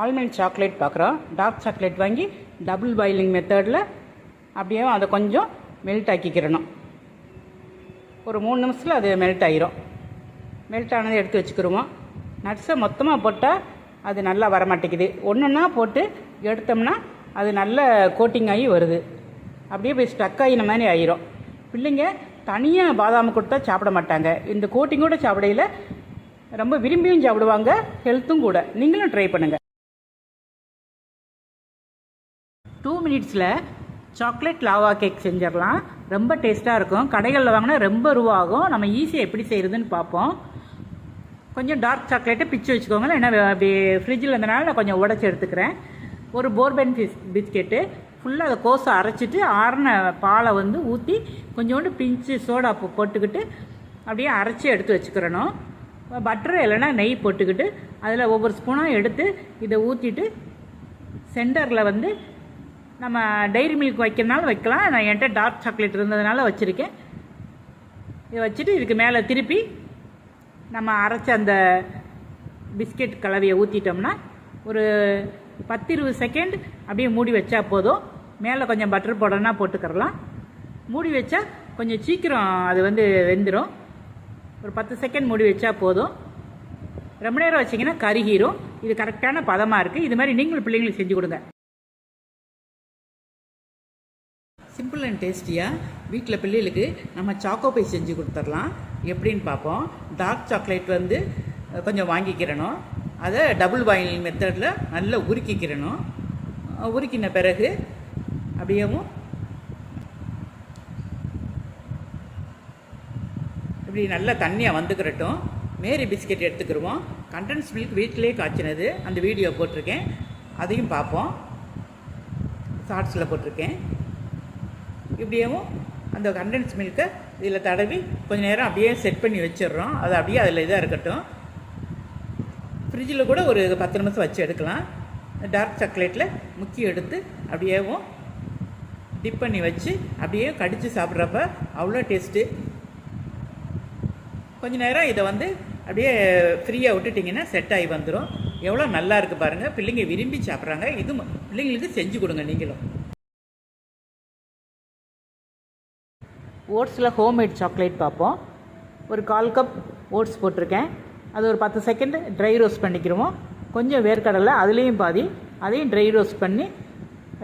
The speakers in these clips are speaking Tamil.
ஆல்மண்ட் சாக்லேட் பார்க்குறோம் டார்க் சாக்லேட் வாங்கி டபுள் பாயிலிங் மெத்தடில் அப்படியே அதை கொஞ்சம் மெல்ட் ஆக்கிக்கிறணும். ஒரு மூணு நிமிஷத்தில் அது மெல்ட் ஆயிரும். மெல்ட் ஆனதை எடுத்து வச்சுக்கிருவோம். நட்ஸை மொத்தமாக போட்டால் அது நல்லா வர மாட்டேங்குது ஒன்றுன்னா போட்டு எடுத்தோம்னா அது நல்ல கோட்டிங் ஆகி வருது. அப்படியே போய் ஸ்டக் ஆகின மாதிரி ஆயிரும். பிள்ளைங்க தனியாக பாதாம் கொடுத்தா சாப்பிட மாட்டாங்க. இந்த கோட்டிங்கோட சாப்பிடையில் ரொம்ப விரும்பியும் சாப்பிடுவாங்க ஹெல்த்தும் கூட. நீங்களும் ட்ரை பண்ணுங்கள் டூ மினிட்ஸில் சாக்லேட் லாவா கேக் செஞ்சிடலாம். ரொம்ப டேஸ்ட்டாக இருக்கும். கடைகளில் வாங்கினா ரொம்ப ரூபா ஆகும் நம்ம ஈஸியாக எப்படி செய்கிறதுன்னு பார்ப்போம். கொஞ்சம் டார்க் சாக்லேட்டை பிச்சு வச்சுக்கோங்க ஏன்னா அப்படி ஃப்ரிட்ஜில் இருந்தனால நான் கொஞ்சம் உடச்சி எடுத்துக்கிறேன். ஒரு போர்பன் பிஸ் பிஸ்கெட்டு ஃபுல்லாக அதை கோஸை அரைச்சிட்டு ஆறின பாலை வந்து ஊற்றி கொஞ்சோண்டு பிஞ்சு சோடா போட்டுக்கிட்டு அப்படியே அரைச்சி எடுத்து வச்சுக்கிறணும். பட்டர் இல்லைன்னா நெய் போட்டுக்கிட்டு அதில் ஒவ்வொரு ஸ்பூனாக எடுத்து இதை ஊற்றிட்டு சென்டரில் வந்து நம்ம டைரி மில்க் வைக்கிறதுனால வைக்கலாம். நான் என்கிட்ட டார்க் சாக்லேட் இருந்ததுனால வச்சுருக்கேன். இதை வச்சுட்டு இதுக்கு மேலே திருப்பி நம்ம அரைச்ச அந்த பிஸ்கெட் கலவையை ஊற்றிட்டோம்னா ஒரு பத்து இருபது செகண்ட் அப்படியே மூடி வச்சா போதும். மேலே கொஞ்சம் பட்டர் போடணும்னா போட்டுக்கிறலாம். மூடி வச்சா கொஞ்சம் சீக்கிரம் அது வந்து வெந்துடும் ஒரு பத்து செகண்ட் மூடி வச்சா போதும். ரொம்ப நேரம் வச்சிங்கன்னா கருகிரும். இது கரெக்டான பதமாக இருக்குது இது மாதிரி நீங்களும் பிள்ளைங்களுக்கு செஞ்சு கொடுங்க. சிம்பிள் அண்ட் டேஸ்டியாக வீட்டில் பிள்ளைகளுக்கு நம்ம சாக்கோ பை செஞ்சு கொடுத்துடலாம். எப்படின்னு பார்ப்போம். டார்க் சாக்லேட் வந்து கொஞ்சம் வாங்கிக்கிறணும். அதை டபுள் பாயில் மெத்தடில் நல்லா உருக்கிக்கிறணும். உருக்கின பிறகு அப்படியேவும் இப்படி நல்லா தண்ணியாக வந்துக்கிறட்டும் மேரி பிஸ்கெட் எடுத்துக்கிருவோம். கண்டன்ஸ் மில்க் வீட்டிலே காய்ச்சினது. அந்த வீடியோ போட்டிருக்கேன். அதையும் பார்ப்போம். ஷார்ட்ஸில் போட்டிருக்கேன். இப்படியேவும் அந்த கண்டென்ஸ் மில்க்கை இதில் தடவி கொஞ்சம் நேரம் அப்படியே செட் பண்ணி வச்சிடுறோம். அது அப்படியே அதில் இதாக இருக்கட்டும். ஃப்ரிட்ஜில் கூட ஒரு பத்து நிமிஷம் வச்சு எடுக்கலாம். டார்க் சாக்லேட்டில் முக்கி எடுத்து அப்படியேவும் டிப் பண்ணி வச்சு அப்படியே கடித்து சாப்பிட்றப்ப அவ்வளோ டேஸ்ட்டு கொஞ்ச நேரம் இதை வந்து அப்படியே ஃப்ரீயாக விட்டுட்டிங்கன்னா செட் ஆகி வந்துடும் எவ்வளோ நல்லா இருக்குது பாருங்கள் பிள்ளைங்க விரும்பி சாப்பிட்றாங்க. இது பிள்ளைங்களுக்கு செஞ்சு கொடுங்க நீங்களும். ஓட்ஸில் ஹோம்மேட் சாக்லேட் பார்ப்போம். ஒரு கால் கப் ஓட்ஸ் போட்டிருக்கேன். அது ஒரு பத்து செகண்ட் ட்ரை ரோஸ்ட் பண்ணிக்கிருவோம். கொஞ்சம் வேர்க்கடலை அதுலேயும் பாதி அதையும் ட்ரை ரோஸ்ட் பண்ணி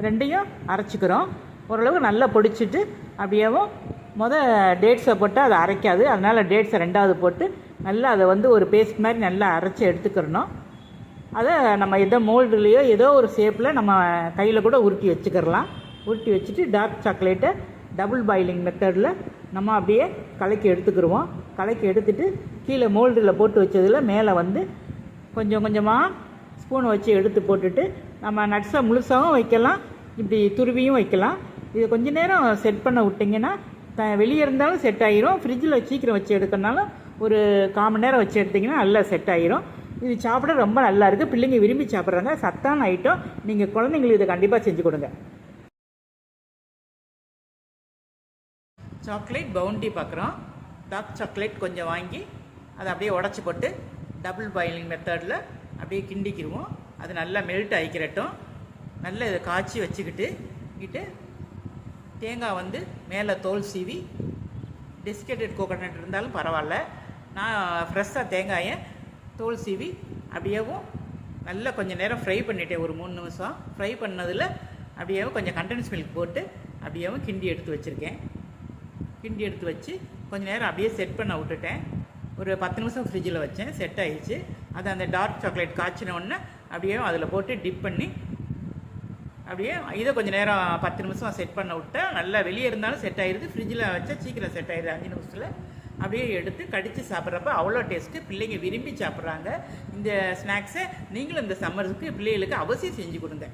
ரெண்டையும் அரைச்சிக்கிறோம். ஓரளவு நல்லா பொடிச்சிட்டு அப்படியேவும் மொதல் டேட்ஸை போட்டு அதை அரைக்காது. அதனால் டேட்ஸை ரெண்டாவது போட்டு நல்லா அதை வந்து ஒரு பேஸ்ட் மாதிரி நல்லா அரைச்சி எடுத்துக்கிறணும். அதை நம்ம எதோ மோல்டுலேயோ ஏதோ ஒரு ஷேப்பில் நம்ம கையில் கூட உருட்டி வச்சுக்கிறலாம். உருட்டி வச்சுட்டு டார்க் சாக்லேட்டை டபுள் பாயிலிங் மெத்தடில் நம்ம அப்படியே கலக்கி எடுத்துக்கிடுவோம் கலக்கி எடுத்துட்டு கீழே மோல்டில் போட்டு வச்சதில் மேலே வந்து கொஞ்சம் கொஞ்சமாக ஸ்பூன் வச்சு எடுத்து போட்டுட்டு நம்ம நட்ஸை முழுசாகவும் வைக்கலாம். இப்படி துருவியும் வைக்கலாம். இது கொஞ்ச நேரம் செட் பண்ண விட்டிங்கன்னா த வெளியே இருந்தாலும் செட் ஆகிரும் ஃப்ரிட்ஜில் சீக்கிரம் வச்சு எடுக்கணுனாலும் ஒரு கால் மணி நேரம் வச்சு எடுத்திங்கன்னா நல்லா செட் ஆகிரும் இது சாப்பிட ரொம்ப நல்லா இருக்குது பிள்ளைங்க விரும்பி சாப்பிட்றாங்க. சத்தான ஐட்டம் நீங்கள் குழந்தைங்களுக்கு இதை கண்டிப்பாக செஞ்சு கொடுங்க. சாக்லேட் பவுண்டி பார்க்குறோம் டார்க் சாக்லேட் கொஞ்சம் வாங்கி அதை அப்படியே உடச்சி போட்டு டபுள் பாயிலிங் மெத்தடில் அப்படியே கிண்டிக்கிடுவோம் அது நல்லா மெல்ட் ஆகிக்கிறட்டும் நல்லா இதை காய்ச்சி வச்சுக்கிட்டு கிட்டு தேங்காய் வந்து மேலே தோல் சீவி டெசிகேட்டட் கோகோனட் இருந்தாலும் பரவாயில்ல. நான் ஃப்ரெஷ்ஷாக தேங்காயை தோல் சீவி அப்படியேவும் நல்லா கொஞ்சம் நேரம் ஃப்ரை பண்ணிட்டேன் ஒரு மூணு நிமிஷம். ஃப்ரை பண்ணதில் அப்படியேவும் கொஞ்சம் கண்டன்ஸ் மில்க் போட்டு அப்படியேவும் கிண்டி எடுத்து வச்சுருக்கேன். கிண்டி எடுத்து வச்சு கொஞ்சம் நேரம் அப்படியே செட் பண்ண விட்டுட்டேன். ஒரு பத்து நிமிஷம் ஃப்ரிட்ஜில் வச்சேன். செட் ஆகிடுச்சு அதை அந்த டார்க் சாக்லேட் காய்ச்சினோடனே அப்படியே அதில் போட்டு டிப் பண்ணி அப்படியே இதை கொஞ்சம் நேரம் பத்து நிமிஷம் செட் பண்ண விட்டேன் நல்லா வெளியே இருந்தாலும் செட் ஆயிடுது ஃப்ரிட்ஜில் வச்சா சீக்கிரம் செட் ஆயிடுது அஞ்சு நிமிஷத்தில் அப்படியே எடுத்து கடித்து சாப்பிட்றப்ப அவ்வளோ டேஸ்ட்டு பிள்ளைங்க விரும்பி சாப்பிட்றாங்க. இந்த ஸ்நாக்ஸை நீங்களும் இந்த சம்மருக்கு பிள்ளைகளுக்கு அவசியம் செஞ்சு கொடுங்க.